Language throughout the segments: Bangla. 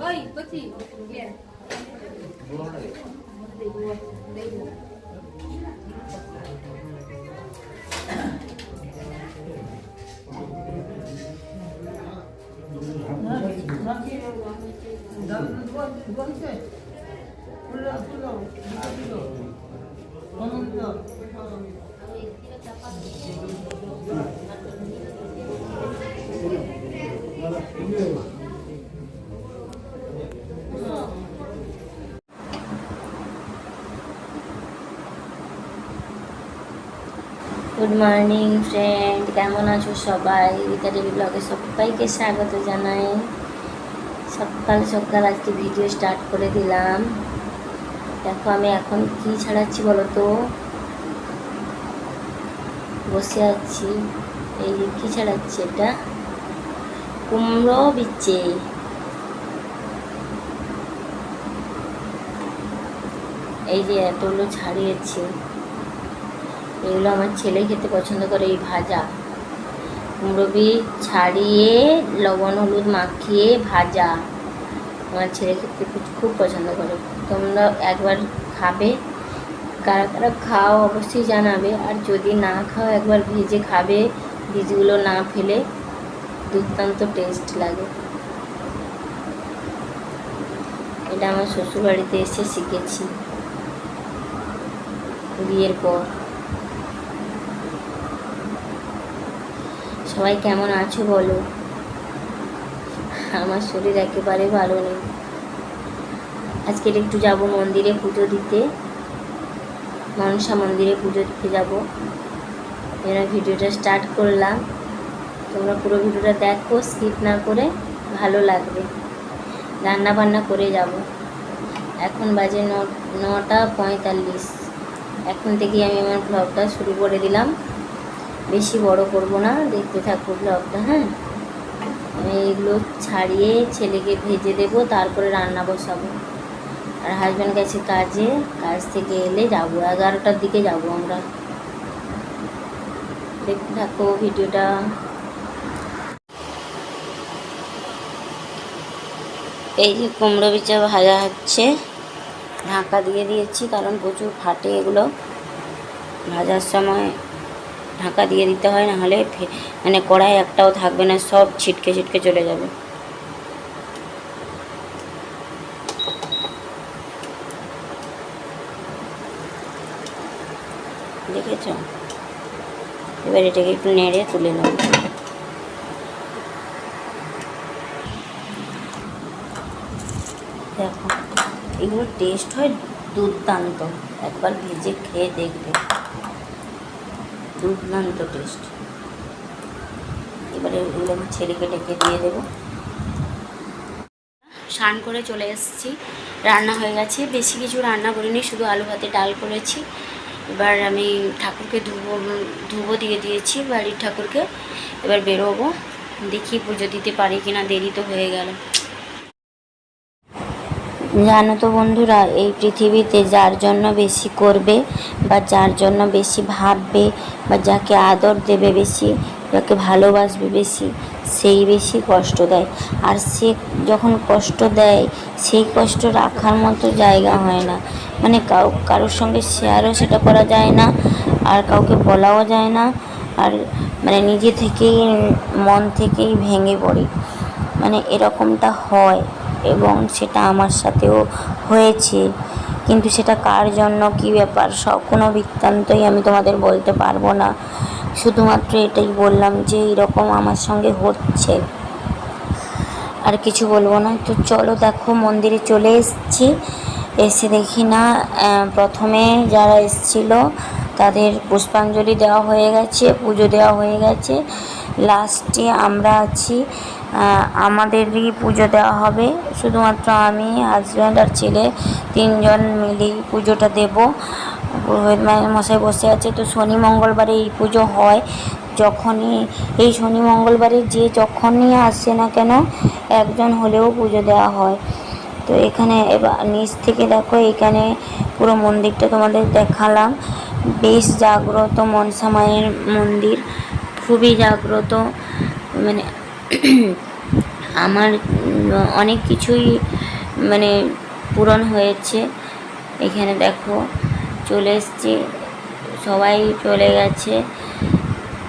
어이, 그렇지. 예. 나는 누가 누가 있어? 불러 불러 누가 불러? 너는 불러. গুড মর্নিং ফ্রেন্ড কেমন আছো সবাই? রিতা দেবী ব্লগে সবাইকে স্বাগত জানাই। সকাল সকাল আজকে ভিডিও স্টার্ট করে দিলাম। দেখো, আমি এখন কি ছাড়াচ্ছি বলো তো বসে আছি। এই যে কী ছাড়াচ্ছি এটা? কুমড়ো বিচ্ছে এই যে এতগুলো ছাড়িয়েছি এগুলো আমার ছেলে খেতে পছন্দ করে, এই ভাজা। কুমড়ো বীজ ছাড়িয়ে লবণ, হলুদ মাখিয়ে ভাজা। আমার ছেলে খেতে খুব পছন্দ করে। তোমরা একবার খাবে। কারা কারা খাও অবশ্যই জানাবে। আর যদি না খাও, একবার ভেজে খাবে। বীজগুলো না ফেলে দুর্দান্ত টেস্ট লাগে। এটা আমার শ্বশুরবাড়িতে এসে শিখেছি। বিয়ের পর। সবাই কেমন আছো বলো? আমার শরীর একেবারে ভালো নেই। আজকে একটু যাব মন্দিরে পুজো দিতে। মনসা মন্দিরে পুজো দিতে যাব। এরা ভিডিওটা স্টার্ট করলাম। তোমরা পুরো ভিডিওটা দেখো স্কিপ না করে ভালো লাগবে। রান্না বান্না করে যাব। এখন বাজে ন, নটা পঁয়তাল্লিশ। এখন থেকেই আমি আমার ব্লগটা শুরু করে দিলাম। বেশি বড় করব না, দেখতে থাকব ব্লগটা হ্যাঁ? আমি এগুলো ছাড়িয়ে ছেলেকে ভেজে দেব, তারপরে রান্না বসাবো। আর হাজব্যান্ড গেছে কাজে, কাজ থেকে এলে যাব, এগারোটার দিকে যাব আমরা। দেখতে থাকো ভিডিওটা। এই যে কুমড়ো বিচা ভাজা হচ্ছে, ঢাকা দিয়ে দিয়েছি, কারণ প্রচুর ফাটে এগুলো। ভাজার সময় ঢাকা দিয়ে দিতে হয়, নাহলে মানে কড়াই একটাও থাকবে না, সব ছিটকে ছিটকে চলে যাবে। দেখেছ? এবার এটাকে একটু নেড়ে তুলে নেব। দেখো, এগুলো টেস্ট হয় দুর্দান্ত। একবার ভেজে খেয়ে দেখবে। দুর্দান্ত টেস্ট এবারে এগুলো আমার ছেলেকে ডেকে দিয়ে দেবো। স্নান করে চলে এসেছি। রান্না হয়ে গেছে। বেশি কিছু রান্না করিনি, শুধু আলু ভাতে ডাল করেছি। এবার আমি ঠাকুরকে ধুবো ধুবো দিয়ে দিয়েছি, বাড়ির ঠাকুরকে। এবার বেরোবো। দেখি পুজো দিতে পারি কিনা, দেরি তো হয়ে গেল। জানো তো বন্ধুরা, এই পৃথিবীতে যার জন্য বেশি করবে বা যার জন্য বেশি ভাববে বা যাকে আদর দেবে বেশি, যাকে ভালোবাসবে বেশি, সেই বেশি কষ্ট দেয়। আর সে যখন কষ্ট দেয়, সেই কষ্ট রাখার মতো জায়গা হয় না। মানে কাউ, কারোর সঙ্গে শেয়ারও সেটা করা যায় না, আর কাউকে বলাও যায় না, আর মানে নিজে থেকেই, মন থেকেই ভেঙে পড়ে। মানে এরকমটা হয়। এবং সেটা আমার সাথেও হয়েছে। কিন্তু সেটা কার জন্য, কি ব্যাপার, সব কোনো বৃত্তান্তই আমি তোমাদের বলতে পারব না। শুধুমাত্র এটাই বললাম যে এরকম আমার সঙ্গে হচ্ছে। আর কিছু বলব না। তো চলো দেখো, মন্দিরে চলে এসেছি। এসে দেখি না প্রথমে যারা এসছিল তাদের পুষ্পাঞ্জলি দেওয়া হয়ে গেছে, পুজো দেওয়া হয়ে গেছে। লাস্টে আমরা আছি আমাদেরই পুজো দেওয়া হবে। শুধুমাত্র আমি হাজব্যান্ড আর ছেলে তিনজন মিলেই পুজোটা দেবো। পুরোহিত মশাই বসে আছে, তো শনি মঙ্গলবারে এই পুজো হয়। যখনই, এই শনি মঙ্গলবারে যে যখনই আসে না কেন, একজন হলেও পুজো দেওয়া হয়। তো এখানে এবার নিচ থেকে দেখো, এখানে পুরো মন্দিরটা তোমাদের দেখালাম। বেশ জাগ্রত মনসা মায়ের মন্দির, খুবই জাগ্রত মানে আমার অনেক কিছুই মানে পূরণ হয়েছে। এখানে দেখো, চলে এসছি, সবাই চলে গেছে।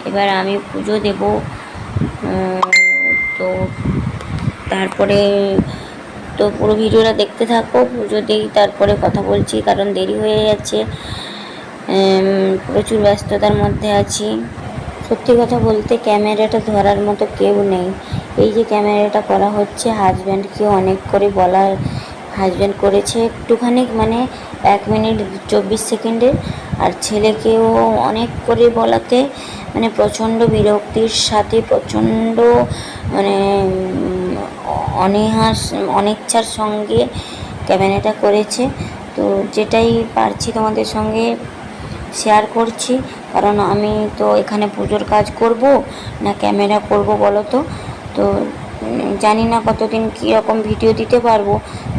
এবার আমি পুজো দেব। তো তারপরে, তো পুরো ভিডিওটা দেখতে থাকো, পুজো দিই, তারপরে কথা বলছি, কারণ দেরি হয়ে যাচ্ছে। প্রচুর ব্যস্ততার মধ্যে আছি। সত্যি কথা বলতে ক্যামেরাটা ধরার মতো কেউ নেই। এই যে ক্যামেরাটা করা হচ্ছে হাজব্যান্ডকে অনেক করে বলার হাজব্যান্ড করেছে একটুখানি মানে এক মিনিট চব্বিশ সেকেন্ডের। আর ছেলেকেও অনেক করে বলাতে মানে প্রচণ্ড বিরক্তির সাথে প্রচণ্ড মানে উম, অনীহার অনিচ্ছার সঙ্গে ক্যামেরাটা করেছে। তো যেটাই পারছি তোমাদের সঙ্গে শেয়ার করছি। কারণ আমি তো এখানে পুজোর কাজ করব, না ক্যামেরা করব বলো তো। তো জানি না কতদিন কীরকম ভিডিও দিতে পারব।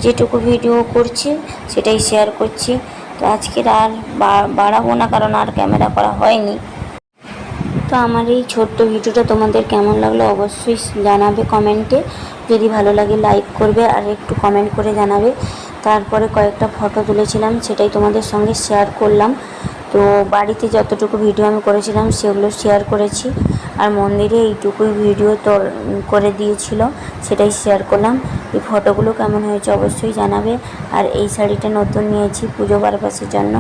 যেটুকু ভিডিও করছি, সেটাই শেয়ার করছি। তো আজকের আর বাড়াবো না, কারণ আর ক্যামেরা করা হয়নি। তো আমার এই ছোট্ট ভিডিওটা তোমাদের কেমন লাগল অবশ্যই জানাবে কমেন্টে যদি ভালো লাগে লাইক করবে আর একটু কমেন্ট করে জানাবে। তারপরে কয়েকটা ফটো তুলেছিলাম, সেটাই তোমাদের সঙ্গে শেয়ার করলাম। তো বাড়িতে যতটুকু ভিডিও আমি করেছিলাম সেগুলো শেয়ার করেছি। আর মন্দিরে এইটুকুই ভিডিও তো করে দিয়েছিল, সেটাই শেয়ার করলাম। এই ফটোগুলো কেমন হয়েছে অবশ্যই জানাবে। আর এই শাড়িটা নতুন নিয়েছি পুজো পারপাসের জন্য।